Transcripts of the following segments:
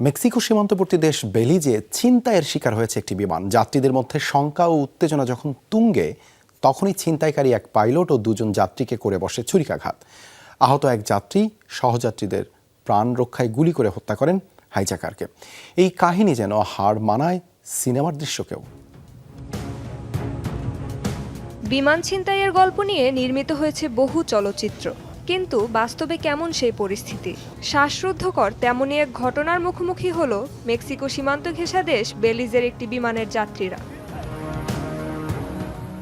Mexico সীমান্তবর্তী দেশ বেলিজে ছিনতাইয়ের শিকার হয়েছে একটি বিমান। যাত্রীদের মধ্যে শঙ্কা ও উত্তেজনা যখন তুঙ্গে, তখনই ছিনতাইকারী এক পাইলট ও দুজন যাত্রীকে করে বসে ছুরিকাঘাত। আহত এক যাত্রী সহযাত্রীদের প্রাণ রক্ষায় গুলি করে হত্যা করেন হাইজাকারকে। এই কাহিনী যেন হাড় মানায় সিনেমার দৃশ্যকেও। বিমান ছিনতাইয়ের গল্প নিয়ে নির্মিত হয়েছে বহু চলচ্চিত্র। কিন্তু বাস্তবে কেমন সেই পরিস্থিতি? শ্বাসরুদ্ধকর তেমনই এক ঘটনার মুখোমুখি হল মেক্সিকো সীমান্ত ঘেঁষা দেশ বেলিজের একটি বিমানের যাত্রীরা।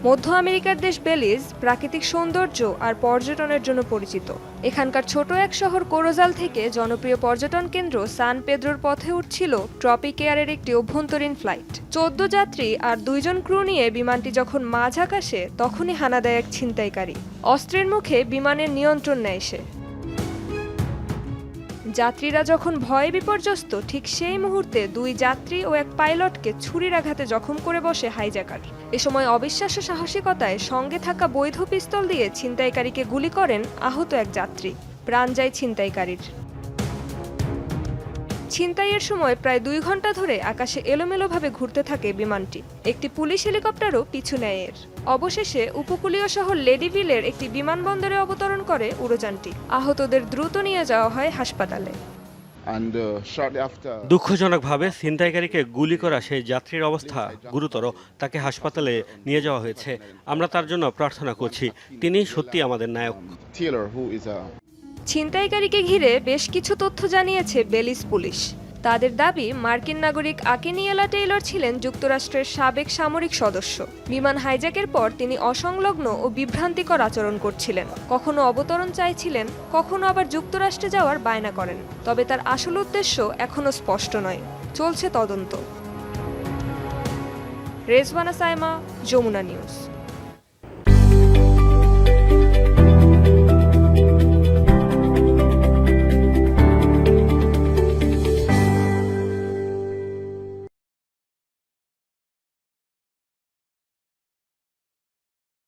মধ্য আমেরিকার দেশ বেলিজ প্রাকৃতিক সৌন্দর্য আর পর্যটনের জন্য পরিচিত। এখানকার ছোট এক শহর কোরোজাল থেকে জনপ্রিয় পর্যটন কেন্দ্র সান পেদ্রোর পথে উঠছিল ট্রপিক এয়ারের একটি অভ্যন্তরীণ ফ্লাইট। চোদ্দ যাত্রী আর দুইজন ক্রু নিয়ে বিমানটি যখন মাঝ আকাশে, তখনই হানা দেয় এক ছিনতাইকারী। অস্ত্রের মুখে বিমানের নিয়ন্ত্রণ নেয় সে। যাত্রীরা যখন ভয়ে বিপর্যস্ত, ঠিক সেই মুহূর্তে দুই যাত্রী ও এক পাইলটকে ছুরির আঘাতে জখম করে বসে হাইজাকার এ সময় অবিশ্বাস্য সাহসিকতায় সঙ্গে থাকা বৈধ পিস্তল দিয়ে ছিনতাইকারীকে গুলি করেন আহত এক যাত্রী। প্রাণ যায় ছিনতাইকারীর। ছিনতাইয়ের সময় প্রায় দুই ঘণ্টা ধরে আকাশে এলোমেলোভাবে ঘুরতে থাকে বিমানটি। একটি পুলিশ হেলিকপ্টারও পিছু নেয় এর। অবশেষে উপকূলীয় শহর লেডিভিলের একটি বিমানবন্দরে অবতরণ করে উড়োযানটি আহতদের দ্রুত নিয়ে যাওয়া হয় হাসপাতালে। Uh, দুঃখজনকভাবে ছিনতাইকারীকে গুলি করা সেই যাত্রীর অবস্থা গুরুতর। তাকে হাসপাতালে নিয়ে যাওয়া হয়েছে। আমরা তার জন্য প্রার্থনা করছি। তিনি সত্যি আমাদের নায়ক। ছিনতাইকারীকে ঘিরে বেশ কিছু তথ্য জানিয়েছে বেলিস পুলিশ। তাদের দাবি, মার্কিন নাগরিক আকিনিয়েলা টেইলর ছিলেন যুক্তরাষ্ট্রের সাবেক সামরিক সদস্য। বিমান হাইজ্যাকের পর তিনি অসংলগ্ন ও বিভ্রান্তিকর আচরণ করছিলেন। কখনো অবতরণ চাইছিলেন, কখনো আবার যুক্তরাষ্ট্রে যাওয়ার বায়না করেন। তবে তার আসল উদ্দেশ্য এখনও স্পষ্ট নয়। চলছে তদন্ত। রেজওয়ানা সাইমা, যমুনা নিউজ।